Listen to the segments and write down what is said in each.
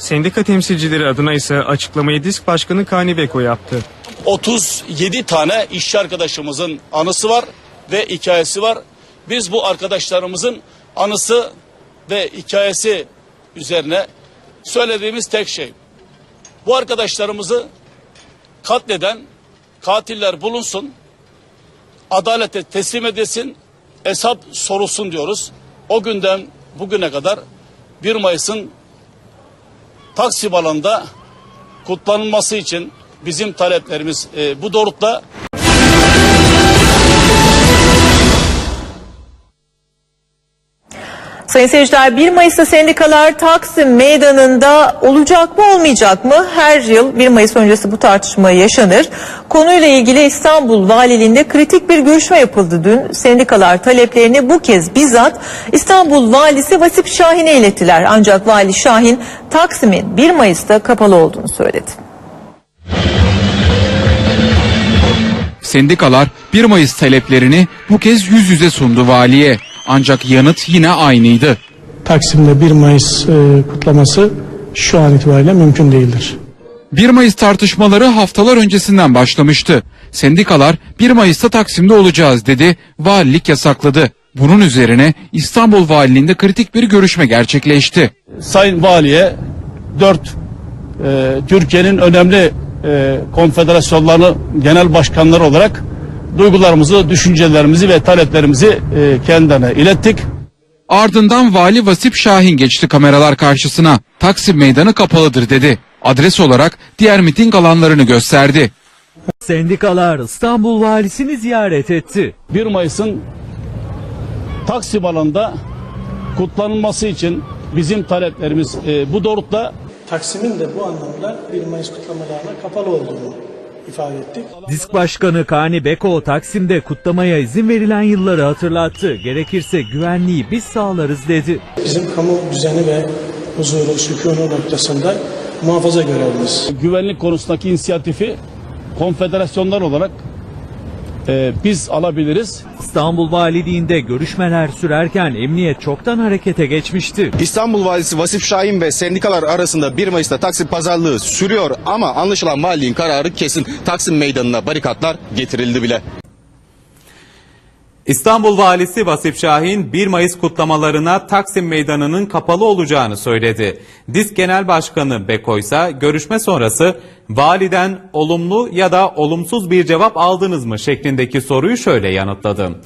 Sendika temsilcileri adına ise açıklamayı disk başkanı Kani Beko yaptı. 37 tane işçi arkadaşımızın anısı var ve hikayesi var. Biz bu arkadaşlarımızın anısı ve hikayesi üzerine söylediğimiz tek şey. Bu arkadaşlarımızı katleden katiller bulunsun, adalete teslim edilsin, hesap sorulsun diyoruz. O günden bugüne kadar 1 Mayıs'ın Taksim alanında kutlanılması için bizim taleplerimiz e, bu doğrultuda Sayın seyirciler 1 Mayıs'ta sendikalar Taksim Meydanı'nda olacak mı olmayacak mı? Her yıl 1 Mayıs öncesi bu tartışma yaşanır. Konuyla ilgili İstanbul Valiliğinde kritik bir görüşme yapıldı dün. Sendikalar taleplerini bu kez bizzat İstanbul Valisi Vasip Şahin'e ilettiler. Ancak Vali Şahin Taksim'in 1 Mayıs'ta kapalı olduğunu söyledi. Sendikalar 1 Mayıs taleplerini bu kez yüz yüze sundu valiye. Ancak yanıt yine aynıydı. Taksim'de 1 Mayıs e, kutlaması şu an itibariyle mümkün değildir. 1 Mayıs tartışmaları haftalar öncesinden başlamıştı. Sendikalar 1 Mayıs'ta Taksim'de olacağız dedi, valilik yasakladı. Bunun üzerine İstanbul Valiliğinde kritik bir görüşme gerçekleşti. Sayın Valiye dört e, Türkiye'nin önemli e, konfederasyonlarını genel başkanları olarak duygularımızı, düşüncelerimizi ve taleplerimizi e, kendilerine ilettik. Ardından Vali Vasip Şahin geçti kameralar karşısına. Taksim meydanı kapalıdır dedi. Adres olarak diğer miting alanlarını gösterdi. Sendikalar İstanbul valisini ziyaret etti. 1 Mayıs'ın Taksim alanında kutlanılması için bizim taleplerimiz e, bu doğrultuda Taksim'in de bu anlamda 1 Mayıs kutlamalarına kapalı olduğunu ifade ettik. Disk Başkanı Kani Beko Taksim'de kutlamaya izin verilen yılları hatırlattı. Gerekirse güvenliği biz sağlarız dedi. Bizim kamu düzeni ve huzuru, sükunu noktasında muhafaza görevimiz. güvenlik konusundaki inisiyatifi konfederasyonlar olarak e, biz alabiliriz. İstanbul Valiliğinde görüşmeler sürerken emniyet çoktan harekete geçmişti. İstanbul Valisi Vasif Şahin ve sendikalar arasında 1 Mayıs'ta Taksim pazarlığı sürüyor ama anlaşılan valiliğin kararı kesin. Taksim meydanına barikatlar getirildi bile. İstanbul Valisi Vasip Şahin 1 Mayıs kutlamalarına Taksim Meydanı'nın kapalı olacağını söyledi. DİSK Genel Başkanı Beko ise görüşme sonrası validen olumlu ya da olumsuz bir cevap aldınız mı şeklindeki soruyu şöyle yanıtladı.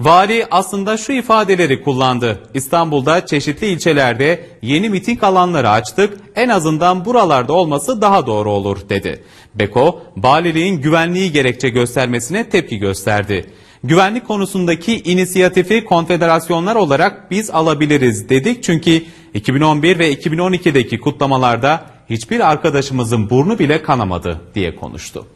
Vali aslında şu ifadeleri kullandı. İstanbul'da çeşitli ilçelerde yeni miting alanları açtık. En azından buralarda olması daha doğru olur dedi. Beko, valiliğin güvenliği gerekçe göstermesine tepki gösterdi. Güvenlik konusundaki inisiyatifi konfederasyonlar olarak biz alabiliriz dedik çünkü 2011 ve 2012'deki kutlamalarda hiçbir arkadaşımızın burnu bile kanamadı diye konuştu.